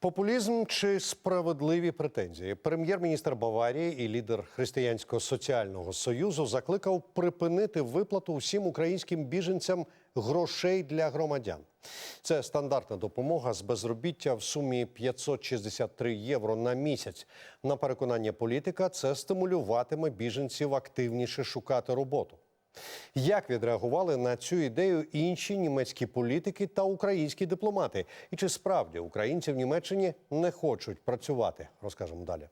Популізм чи справедливі претензії? Прем'єр-міністр Баварії і лідер Християнського соціального союзу закликав припинити виплату всім українським біженцям грошей для громадян. Це стандартна допомога з безробіття в сумі 563 євро на місяць. На переконання політика, це стимулюватиме біженців активніше шукати роботу. Як відреагували на цю ідею інші німецькі політики та українські дипломати? І чи справді українці в Німеччині не хочуть працювати? Розкажемо далі.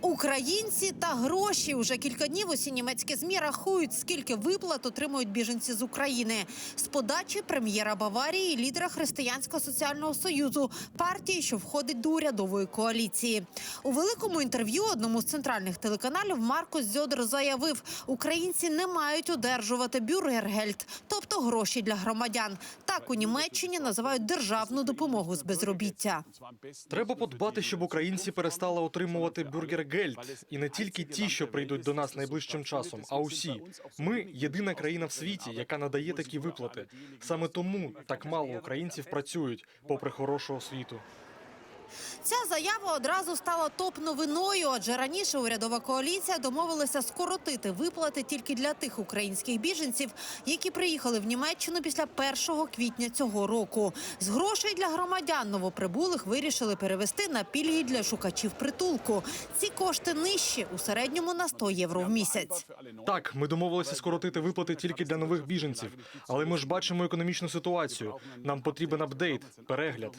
Українці та гроші уже кілька днів усі німецькі змі рахують, скільки виплат отримують біженці з України з подачі прем'єра Баварії, лідера Християнського соціального союзу, партії, що входить до урядової коаліції. У великому інтерв'ю одному з центральних телеканалів Маркус Зьодер заявив, українці не мають одержувати бюргергельд, тобто гроші для громадян. Так у Німеччині називають державну допомогу з безробіття. Треба подбати, щоб українці перестали отримувати бюргергельд. І не тільки ті, що прийдуть до нас найближчим часом, а усі. Ми єдина країна в світі, яка надає такі виплати. Саме тому так мало українців працюють, попри хорошу освіту. Ця заява одразу стала топ-новиною, адже раніше урядова коаліція домовилася скоротити виплати тільки для тих українських біженців, які приїхали в Німеччину після 1 квітня цього року. З грошей для громадян новоприбулих вирішили перевести на пільги для шукачів притулку. Ці кошти нижчі у середньому на 100 євро в місяць. Так, ми домовилися скоротити виплати тільки для нових біженців, але ми ж бачимо економічну ситуацію. Нам потрібен апдейт, перегляд.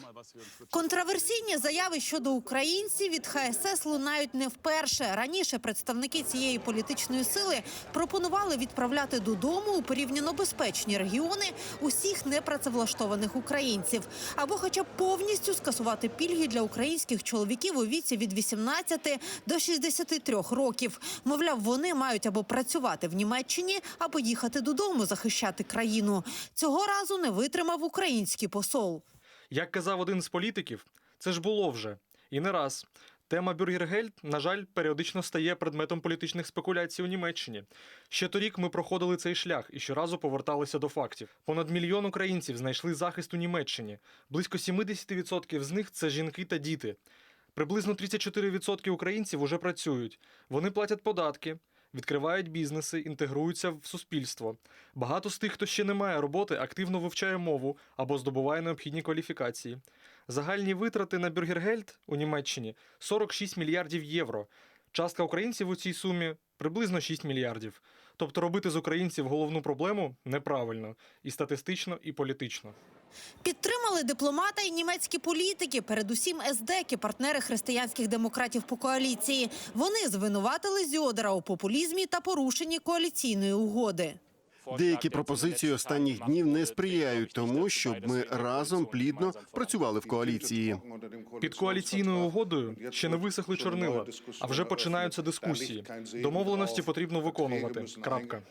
Контраверсійні заяви щодо українців від ХСС лунають не вперше. Раніше представники цієї політичної сили пропонували відправляти додому у порівняно безпечні регіони усіх непрацевлаштованих українців, або, хоча б повністю скасувати пільги для українських чоловіків у віці від 18 до 63 років. Мовляв, вони мають або працювати в Німеччині, або їхати додому захищати країну. Цього разу не витримав український посол. Як казав один з політиків, це ж було вже і не раз. Тема Бюргергельд, на жаль, періодично стає предметом політичних спекуляцій у Німеччині. Ще торік ми проходили цей шлях і щоразу поверталися до фактів. Понад мільйон українців знайшли захист у Німеччині. Близько 70% з них це жінки та діти. Приблизно 34% українців уже працюють. Вони платять податки, відкривають бізнеси, інтегруються в суспільство. Багато з тих, хто ще не має роботи, активно вивчає мову або здобуває необхідні кваліфікації. Загальні витрати на Бюргергельд у Німеччині 46 мільярдів євро. Частка українців у цій сумі приблизно 6 мільярдів. Тобто робити з українців головну проблему неправильно і статистично, і політично. Підтримали дипломата і німецькі політики, передусім СДЕКи, партнери християнських демократів по коаліції. Вони звинуватили Зьодера у популізмі та порушенні коаліційної угоди. Деякі пропозиції останніх днів не сприяють тому, щоб ми разом плідно працювали в коаліції. Під коаліційною угодою ще не висохли чорнила, а вже починаються дискусії. Домовленості потрібно виконувати. Крапка.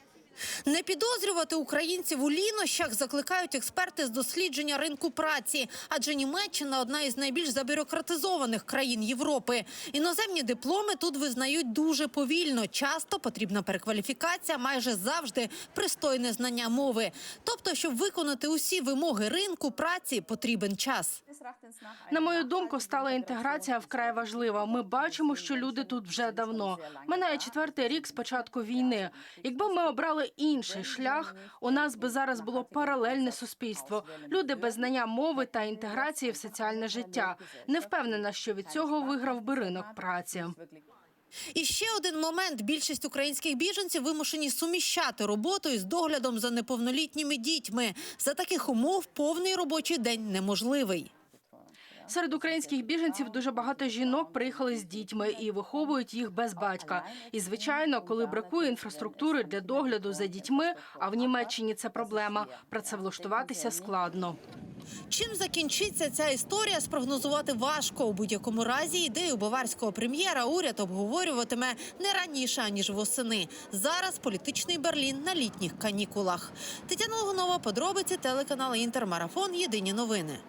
Не підозрювати українців у лінощах закликають експерти з дослідження ринку праці, адже Німеччина одна із найбільш забюрократизованих країн Європи. Іноземні дипломи тут визнають дуже повільно. Часто потрібна перекваліфікація, майже завжди пристойне знання мови. Тобто, щоб виконати усі вимоги ринку праці, потрібен час. На мою думку, стала інтеграція вкрай важлива. Ми бачимо, що люди тут вже давно. Минає четвертий рік з початку війни. Якби ми обрали інший шлях, у нас би зараз було паралельне суспільство. Люди без знання мови та інтеграції в соціальне життя. Не впевнена, що від цього виграв би ринок праці. І ще один момент: більшість українських біженців вимушені суміщати роботу із доглядом за неповнолітніми дітьми. За таких умов повний робочий день неможливий. Серед українських біженців дуже багато жінок приїхали з дітьми і виховують їх без батька. І звичайно, коли бракує інфраструктури для догляду за дітьми, а в Німеччині це проблема, працевлаштуватися складно. Чим закінчиться ця історія, спрогнозувати важко. У будь-якому разі ідею баварського прем'єра уряд обговорюватиме не раніше аніж восени. Зараз політичний Берлін на літніх канікулах. Тетяна Логунова, подробиці телеканал Інтермарафон. Єдині новини.